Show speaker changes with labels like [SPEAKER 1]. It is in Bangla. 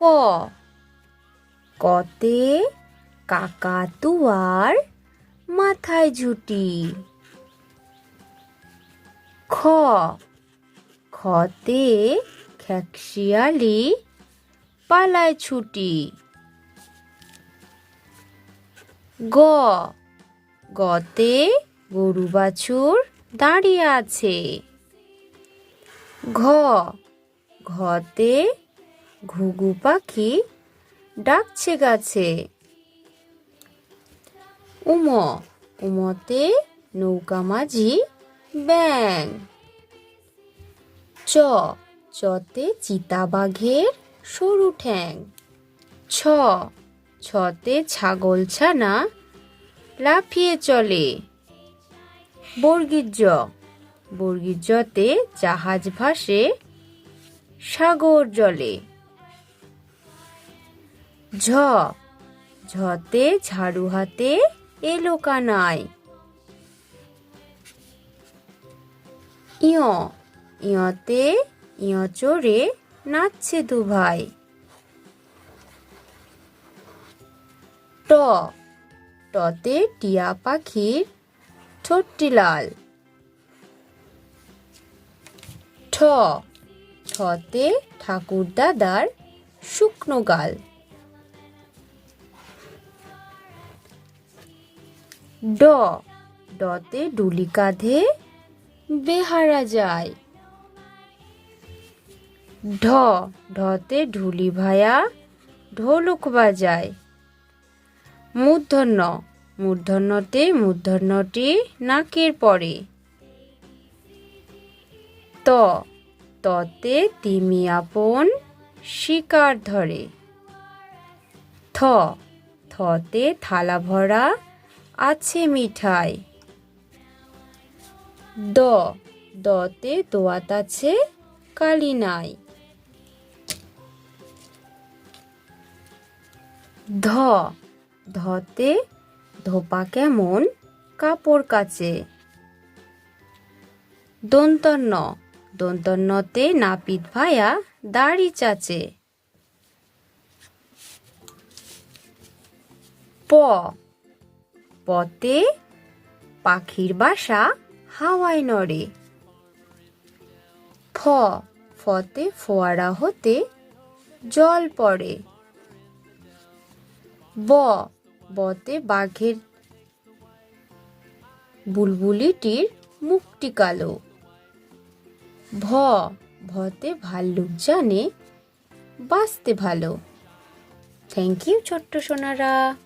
[SPEAKER 1] ক? কতে কাকাতুয়ার মাথায় ঝুটি। খ? খতে খ্যাকশিয়ালি পালায় ছুটি। গ? গতে গরু বাছুর দাঁড়িয়ে আছে। ঘ? ঘতে ঘুঘু পাখি ডাকছে গাছে। উম, উমতে নৌকা মাঝি ব্যাং। চ, চতে চিতাবাঘের সরু ঠ্যাং। ছ, ছতে ছাগল ছানা লাফিয়ে চলে। বর্গীর জ জাহাজ ভাসে সাগর জলে। ঝ। ঝতে ঝাড়ু হাতে এলো কানায় ইয়। ইয়তে ইয় চড়ে নাচছে দু ভাই ট। টতে টিয়া পাখির ঠোঁটটি লাল। ঠ। ছতে ঠাকুর দাদার শুকনো গাল। ড। ডতে ডুলি কাঁধে বেহারা যায়। ঢ। ঢতে ঢুলি ভায়া ঢোলক বাজায়। মূর্ধন্য। মূর্ধন্যতে মূর্ধন্যটি নাকের পরে। ত। ততে তিমি আপন শিকার ধরে। থ। থতে থালা ভরা আছে মিঠাই। দ, দতে দোয়াত আছে কালি নাই। ধ, ধতে ধোপা কেমন কাপড় কাচে। দন্তন্য দন্তন্যতে নাপিত ভায়া দাড়ি চাচে। প পতে পাখির বাসা হাওয়ায় নড়ে। ফ, ফতে ফোয়ারা হতে জল পড়ে। ব, বতে বাঘের বুলবুলিটির মুখটি কালো। ভ, ভতে ভাল্লুক জানে বাঁচতে ভালো। থ্যাংক ইউ ছোট্ট সোনারা।